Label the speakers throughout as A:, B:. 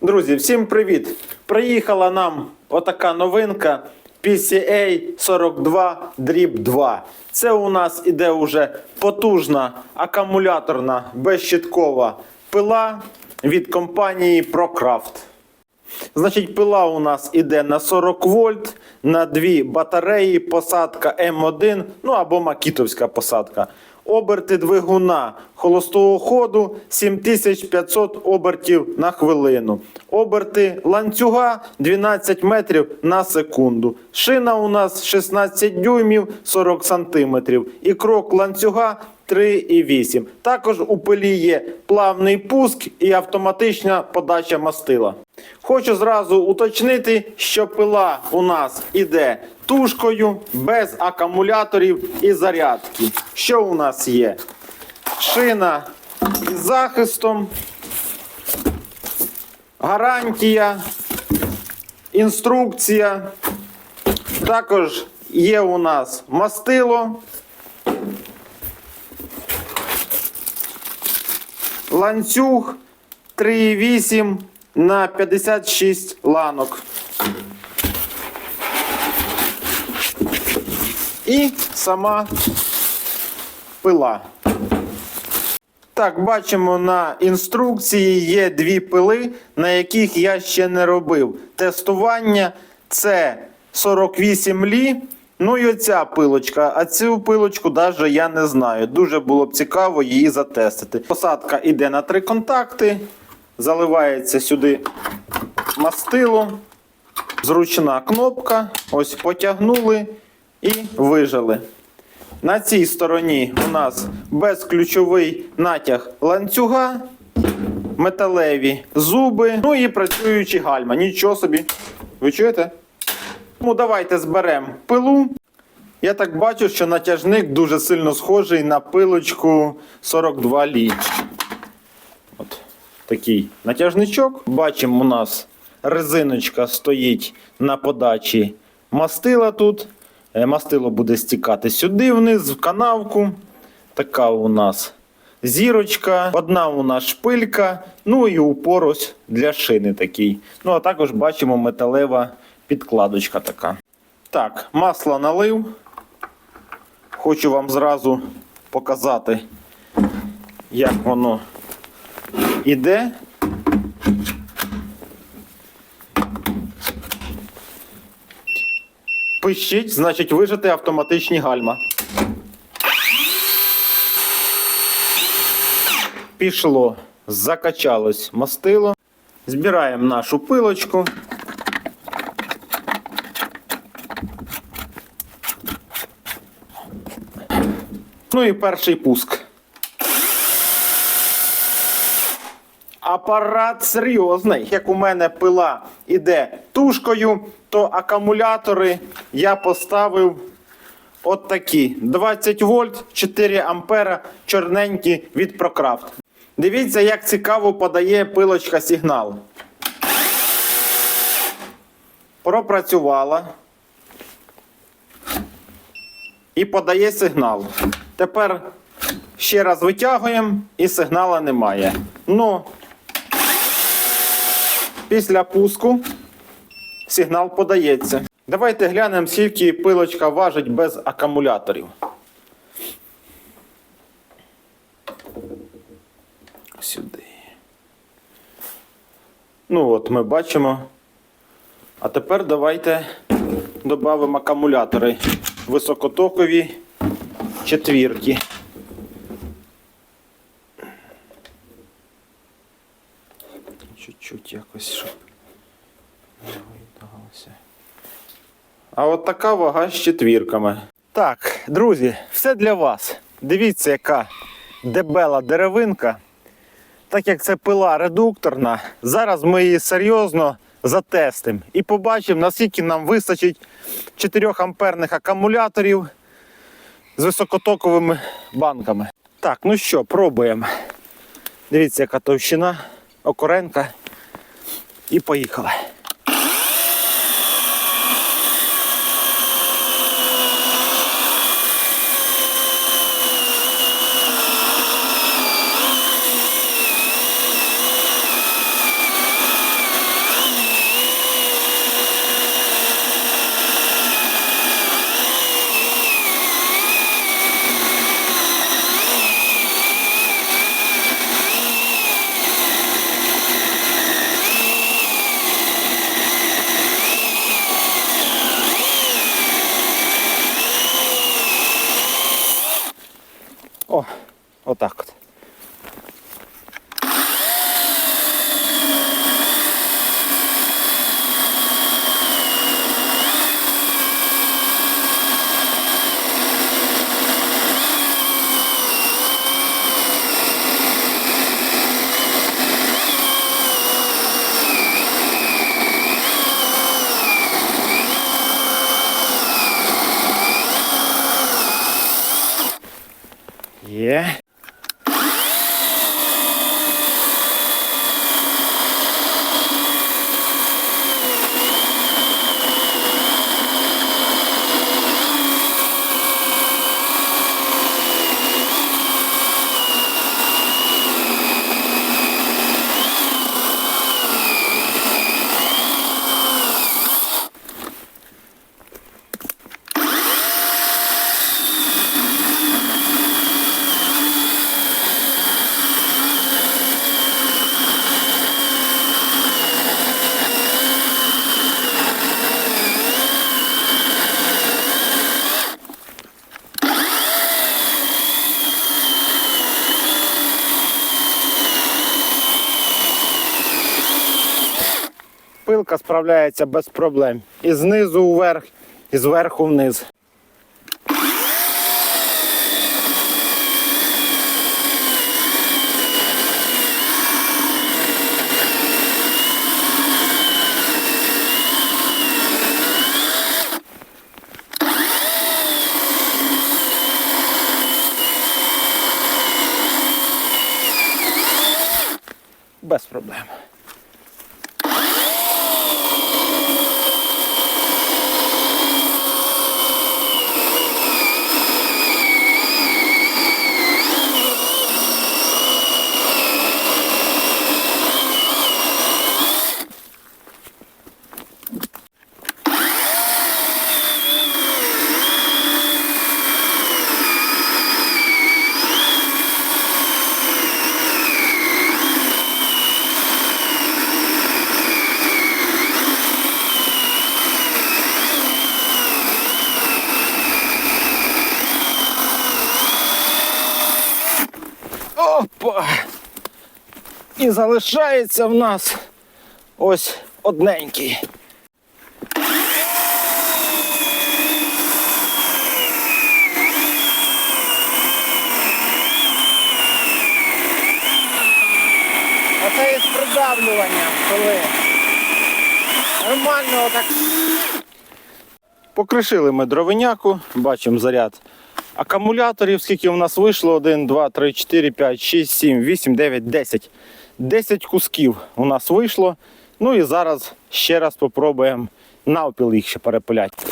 A: Друзі, всім привіт! Приїхала нам отака новинка PCA 42 Drip 2. Це у нас іде уже потужна акумуляторна безщиткова пила від компанії ProCraft. Значить, пила у нас іде на 40 вольт, на дві батареї, посадка М1, ну або макітовська посадка. Оберти двигуна холостого ходу 7500 обертів на хвилину. Оберти ланцюга 12 метрів на секунду. Шина у нас 16 дюймів 40 сантиметрів. І крок ланцюга 3,8. Також у пилі є плавний пуск і автоматична подача мастила. Хочу зразу уточнити, що пила у нас іде тушкою, без акумуляторів і зарядки. Що у нас є? Шина із захистом, гарантія, інструкція. Також є у нас мастило. ланцюг 3,8 на 56 ланок. І сама пила. Так, бачимо на інструкції є дві пили, на яких я ще не робив. Тестування це 48 лі. Ну і оця пилочка. А цю пилочку навіть я не знаю. Дуже було б цікаво її затестити. Посадка йде на три контакти. Заливається сюди мастило. Зручна кнопка. Ось потягнули і вижали. На цій стороні у нас безключовий натяг ланцюга, металеві зуби, ну і працюючі гальма. Нічого собі. Ви чуєте? Ну, давайте зберемо пилу. Я так бачу, що натяжник дуже сильно схожий на пилочку 42 лі. Такий натяжничок. Бачимо, у нас резиночка стоїть на подачі мастила тут. Е, Мастило буде стікати сюди вниз, в канавку. Така у нас зірочка, одна у нас шпилька, ну і упор для шини такий. Ну, а також бачимо металева підкладочка така. Так, масло налив. Хочу вам зразу показати, як воно іде. Пищить, значить вижити автоматичні гальма. Пішло, закачалось мастило. Збираємо нашу пилочку. Ну і перший пуск. Апарат серйозний. Як у мене пила іде тушкою, то акумулятори я поставив от такі. 20 вольт, 4 ампера, чорненькі від ProCraft. Дивіться, як цікаво подає пилочка сигнал. Пропрацювала. І подає сигнал. Тепер ще раз витягуємо і сигнала немає. Ну, після пуску сигнал подається. Давайте глянемо, скільки пилочка важить без акумуляторів. Сюди. Ну от ми бачимо. А тепер давайте додамо акумулятори високотокові четвірки. Чуть-чуть якось, щоб не видалося. А от така вага з четвірками. Так, друзі, все для вас. Дивіться, яка дебела деревинка. Так як це пила редукторна, зараз ми її серйозно затестимо і побачимо, наскільки нам вистачить 4 амперних акумуляторів з високотоковими банками. Так, ну що, пробуємо. Дивіться, яка товщина, окоренка. І поїхали. Отак от. Є. Пилка справляється без проблем. І знизу вверх, і зверху вниз. Без проблем. І залишається в нас ось одненький. А це із придавлюванням, коли нормально отак. Покришили ми дровиняку, бачимо заряд акумуляторів, скільки у нас вийшло? 1, 2, 3, 4, 5, 6, 7, 8, 9, 10. 10 кусків у нас вийшло. Ну і зараз ще раз спробуємо навпіл їх ще перепиляти.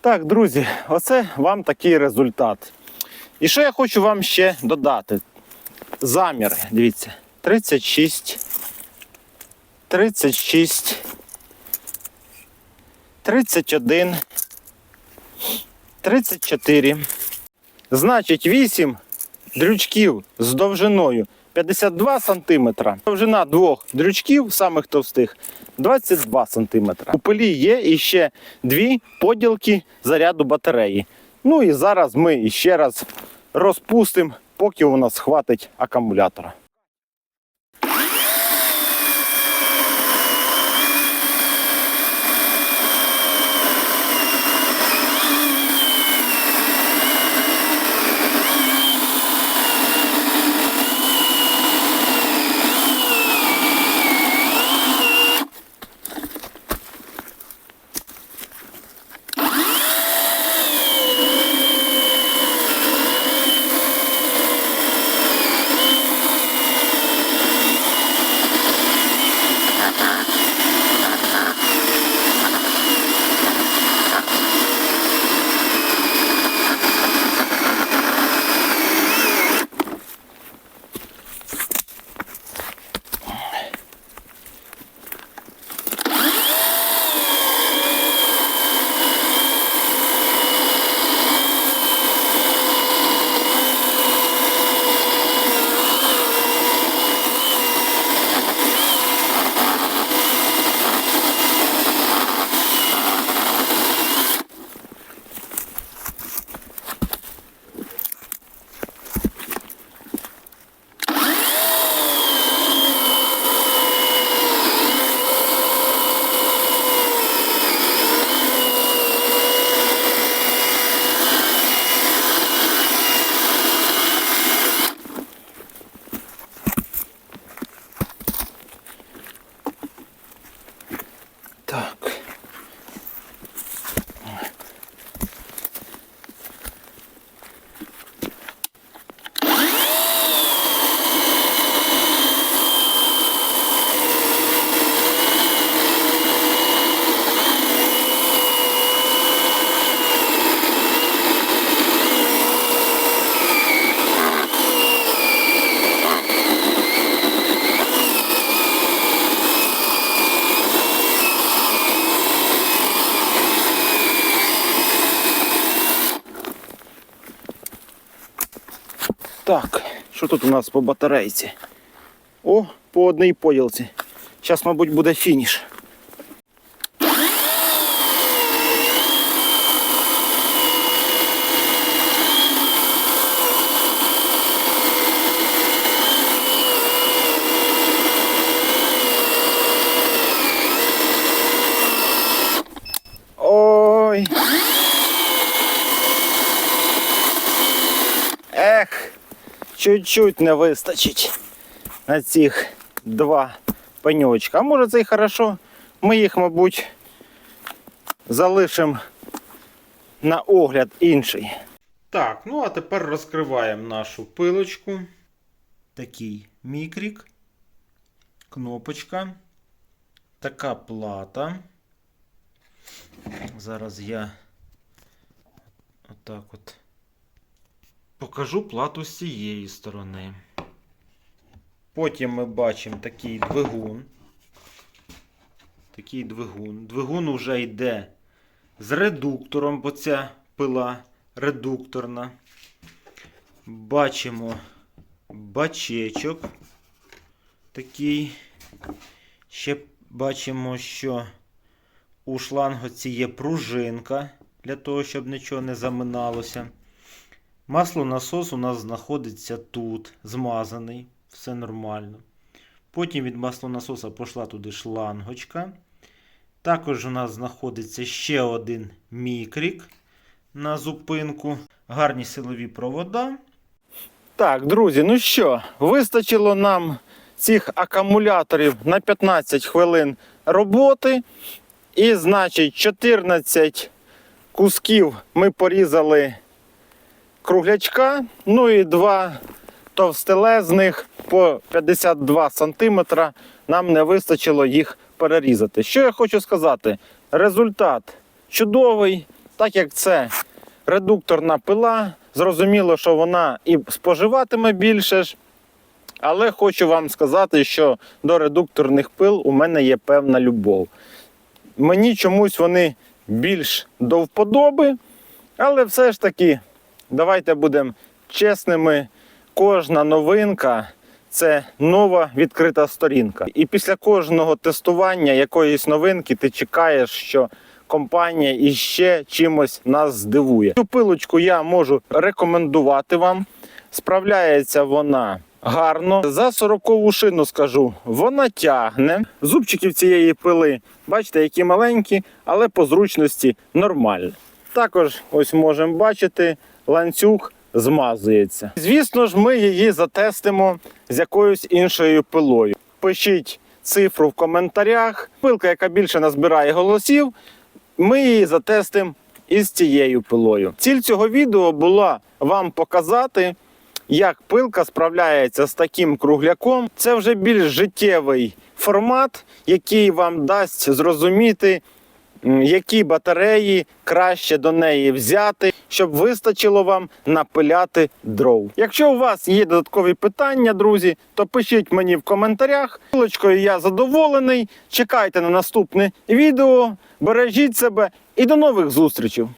A: Так, друзі, оце вам такий результат. І що я хочу вам ще додати? Заміри, дивіться, 36, 36, 31, 34. Значить, 8 дрючків з довжиною 52 см. Довжина двох дрючків, самих товстих, 22 см. У пилі є іще дві поділки заряду батареї. Ну і зараз ми іще раз розпустимо, поки у нас хватить акумулятора. Так. Так, що тут у нас по батарейці? О, по одній поділці. Зараз, мабуть, буде фініш. Чуть-чуть не вистачить на цих два пеньочка. А може це і хорошо. Ми їх, мабуть, залишимо на огляд інший. Так, ну а тепер розкриваємо нашу пилочку. Такий мікрік, кнопочка, така плата. Зараз я отак от покажу плату з цієї сторони. Потім ми бачимо такий двигун. Такий двигун. Двигун вже йде з редуктором, бо ця пила редукторна. Бачимо бачечок такий. Ще бачимо, що у шлангоці є пружинка для того, щоб нічого не заминалося. Маслонасос у нас знаходиться тут, змазаний, все нормально. Потім від маслонасоса пішла туди шлангочка. Також у нас знаходиться ще один мікрік на зупинку. Гарні силові провода. Так, друзі, ну що, вистачило нам цих акумуляторів на 15 хвилин роботи. І, значить, 14 кусків ми порізали круглячка, ну і два товстелезних по 52 см. Нам не вистачило їх перерізати. Що я хочу сказати? Результат чудовий, так як це редукторна пила. Зрозуміло, що вона і споживатиме більше ж. Але хочу вам сказати, що до редукторних пил у мене є певна любов. Мені чомусь вони більш до вподоби, але все ж таки, давайте будемо чесними. Кожна новинка це нова відкрита сторінка. І після кожного тестування якоїсь новинки ти чекаєш, що компанія іще чимось нас здивує. Цю пилочку я можу рекомендувати вам. Справляється вона гарно. За 40 шину скажу, вона тягне. Зубчиків цієї пили, бачите, які маленькі, але по зручності нормально. Також ось можемо бачити, ланцюг змазується. Звісно ж, ми її затестимо з якоюсь іншою пилою. Пишіть цифру в коментарях. Пилка, яка більше назбирає голосів, ми її затестимо із цією пилою. Ціль цього відео була вам показати, як пилка справляється з таким кругляком. Це вже більш життєвий формат, який вам дасть зрозуміти, які батареї краще до неї взяти, щоб вистачило вам напиляти дров. Якщо у вас є додаткові питання, друзі, то пишіть мені в коментарях. Пилочкою я задоволений. Чекайте на наступне відео. Бережіть себе і до нових зустрічей!